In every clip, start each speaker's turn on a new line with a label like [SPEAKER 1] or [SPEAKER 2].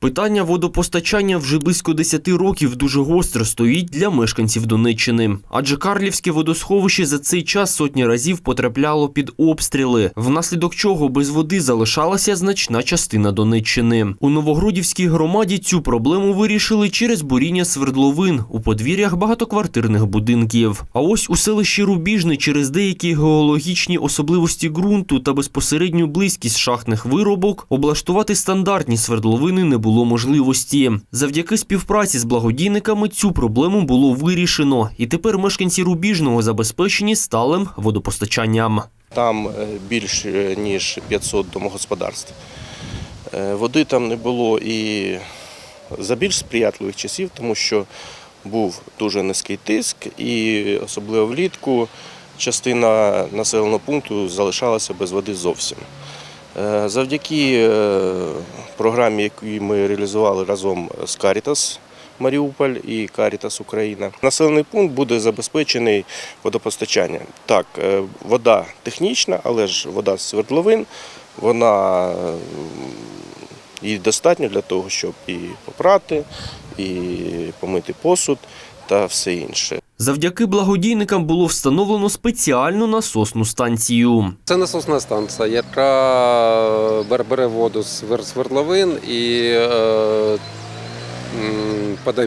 [SPEAKER 1] Питання водопостачання вже близько 10 років дуже гостро стоїть для мешканців Донеччини. Адже Карлівське водосховище за цей час сотні разів потрапляло під обстріли, внаслідок чого без води залишалася значна частина Донеччини. У Новогродівській громаді цю проблему вирішили через буріння свердловин у подвір'ях багатоквартирних будинків. А ось у селищі Рубіжне через деякі геологічні особливості ґрунту та безпосередню близькість шахтних виробок облаштувати стандартні свердловини не було можливості. Завдяки співпраці з благодійниками цю проблему було вирішено, і тепер мешканці Рубіжного забезпечені сталим водопостачанням.
[SPEAKER 2] Там е, більш е, ніж 500 домогосподарств. Е, Води там не було і за більш сприятливих часів, тому що був дуже низький тиск, і особливо влітку частина населеного пункту залишалася без води зовсім. Е, Завдяки е, програмі, яку ми реалізували разом з Caritas Маріуполь і Caritas Україна, населений пункт буде забезпечений водопостачанням. Так, е, вода технічна, але ж вода з свердловин, вона їй достатньо для того, щоб і попрати, і помити посуд та все інше.
[SPEAKER 1] Завдяки благодійникам було встановлено спеціальну насосну станцію.
[SPEAKER 3] Це насосна станція, яка бере- воду з свердловин і е,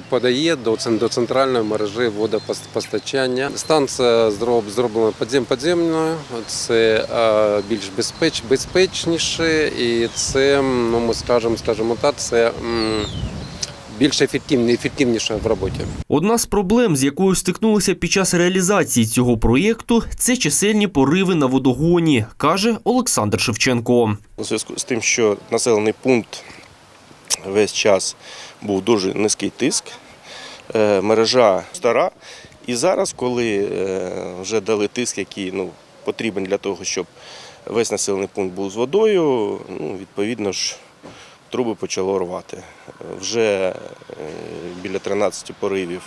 [SPEAKER 3] подає до, центральної мережі водопостачання. Станція зроблена подзем подземною, це е, більш безпеч, безпечніше і це, ну, ми скажемо, скажімо так, це більш ефективні, ефективніше в роботі.
[SPEAKER 1] Одна з проблем, з якою стикнулися під час реалізації цього проєкту, це чисельні пориви на водогоні, каже Олександр Шевченко.
[SPEAKER 2] У зв'язку з тим, що населений пункт весь час був дуже низький тиск, е, мережа стара. І зараз, коли е, вже дали тиск, який ну, потрібен для того, щоб весь населений пункт був з водою, ну, відповідно ж, труби почало рвати. Е, Вже е, біля 13 поривів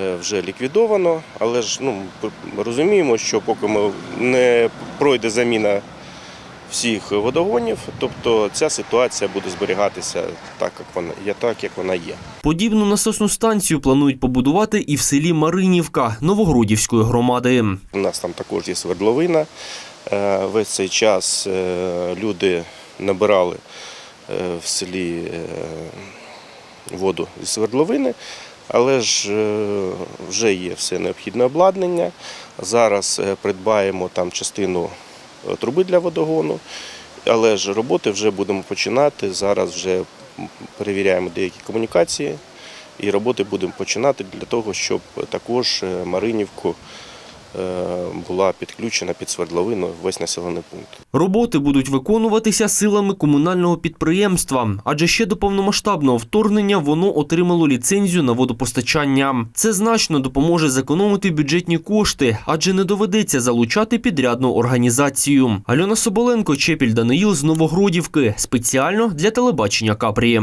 [SPEAKER 2] е, вже ліквідовано, але ж ну, розуміємо, що поки ми не пройде заміна всіх водогонів, тобто ця ситуація буде зберігатися так, як вона є, так, як вона є.
[SPEAKER 1] Подібну насосну станцію планують побудувати і в селі Маринівка Новогродівської громади.
[SPEAKER 2] У нас там також є свердловина. Весь цей час люди набирали в селі е, воду зі свердловини, але ж е, вже є все необхідне обладнання. Зараз е, придбаємо там частину е, труби для водогону, але ж роботи вже будемо починати. Зараз вже перевіряємо деякі комунікації. І роботи будемо починати для того, щоб також е, Маринівку е, була підключена під свердловину весь населений пункт.
[SPEAKER 1] Роботи будуть виконуватися силами комунального підприємства, адже ще до повномасштабного вторгнення воно отримало ліцензію на водопостачання. Це значно допоможе зекономити бюджетні кошти, адже не доведеться залучати підрядну організацію. Альона Соболенко, Чепіль Даниїл з Новогродівки спеціально для телебачення Капрі.